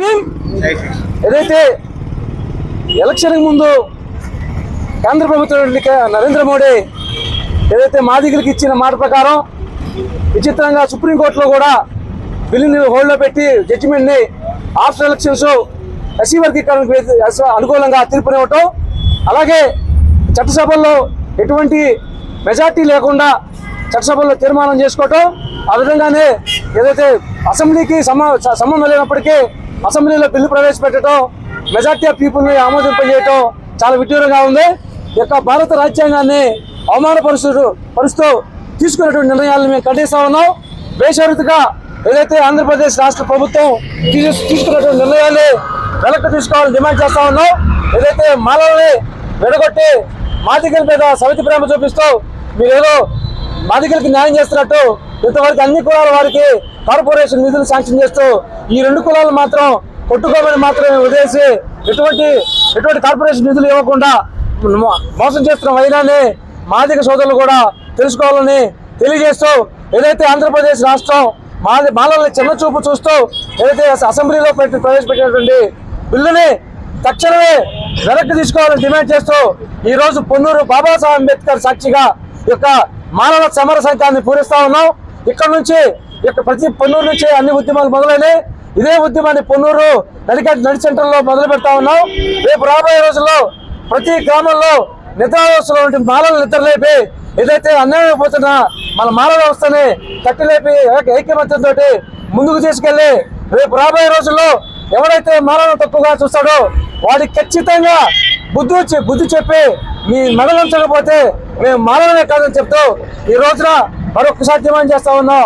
భీమ్. ఏదైతే ఎలక్షన్ ముందు కేంద్ర ప్రభుత్వం నరేంద్ర మోడీ ఏదైతే మాదిగలకు ఇచ్చిన మాట ప్రకారం విచిత్రంగా సుప్రీంకోర్టులో కూడా బిల్లుని హోల్డ్లో పెట్టి జడ్జిమెంట్ని ఆఫ్టర్ ఎలక్షన్స్ ఎస్సీ వర్గీకరణకు అనుకూలంగా తీర్పునివ్వటం అలాగే చట్టసభల్లో ఎటువంటి మెజార్టీ లేకుండా చట్టసభల్లో తీర్మానం చేసుకోవటం ఆ విధంగానే ఏదైతే అసెంబ్లీకి సమ సంబంధం లేనప్పటికీ అసెంబ్లీలో బిల్లు ప్రవేశపెట్టడం మెజార్టీ ఆఫ్ పీపుల్ని ఆమోదింపజేయటం చాలా విడ్డూరంగా ఉంది. ఈ యొక్క భారత రాజ్యాంగాన్ని అవమానపరుస్తూ పరుస్తూ తీసుకున్నటువంటి నిర్ణయాలను మేము ఖండిస్తా ఉన్నాం. బేషరతుగా ఏదైతే ఆంధ్రప్రదేశ్ రాష్ట్ర ప్రభుత్వం తీసుకున్నటువంటి నిర్ణయాన్ని వెనక్కి తీసుకోవాలని డిమాండ్ చేస్తా ఉన్నాం. ఏదైతే మాలల్ని విడగొట్టి మాదిగల మీద సవితి ప్రేమ చూపిస్తూ మీరేదో మాదిగలకి న్యాయం చేస్తున్నట్టు ఇంతవరకు అన్ని కులాల వారికి కార్పొరేషన్ నిధులు శాంక్షన్ చేస్తూ ఈ రెండు కులాలు మాత్రం కొట్టుకోమని మాత్రమే వదిలేసి ఎటువంటి ఎటువంటి కార్పొరేషన్ నిధులు ఇవ్వకుండా మోసం చేస్తున్న వైనాన్ని మాదిక సోదరులు కూడా తెలుసుకోవాలని తెలియజేస్తూ ఏదైతే ఆంధ్రప్రదేశ్ రాష్ట్రం మాది మాలల్ని చిన్న చూపు చూస్తూ ఏదైతే అసెంబ్లీలో పెట్టి ప్రవేశపెట్టినటువంటి బిల్లుని తక్షణమే వెనక్కి తీసుకోవాలని డిమాండ్ చేస్తూ ఈ రోజు పొన్నూరు బాబాసాహెబ్ అంబేద్కర్ సాక్షిగా ఈ యొక్క మానవ సమర సంఘాన్ని పూరిస్తా ఉన్నాం. ఇక్కడ నుంచి ఇక్కడ ప్రతి పొన్నూరు నుంచి అన్ని ఉద్యమాలు మొదలైనవి ఇదే ఉద్యమాన్ని పొన్నూరు నడిక నడి సెంటర్లో మొదలు పెడతా ఉన్నాం. రేపు రాబోయే రోజుల్లో ప్రతి గ్రామంలో నిద్రావస్థలో ఉంటే మాలలు నిద్రలేపి ఏదైతే అన్యాయం పోతున్న మన మాల వ్యవస్థని కట్టిలేపి ఐక్యమత్యంతో ముందుకు తీసుకెళ్ళి రేపు రాబోయే రోజుల్లో ఎవరైతే మాలను తక్కువగా చూస్తాడో వాడికి ఖచ్చితంగా బుద్ధి వచ్చి బుద్ధి చెప్పి మీ మెడలంచకపోతే మేము మాలనే కాదని చెప్తూ ఈ రోజున మరొకసారి డిమాండ్ చేస్తా ఉన్నాం.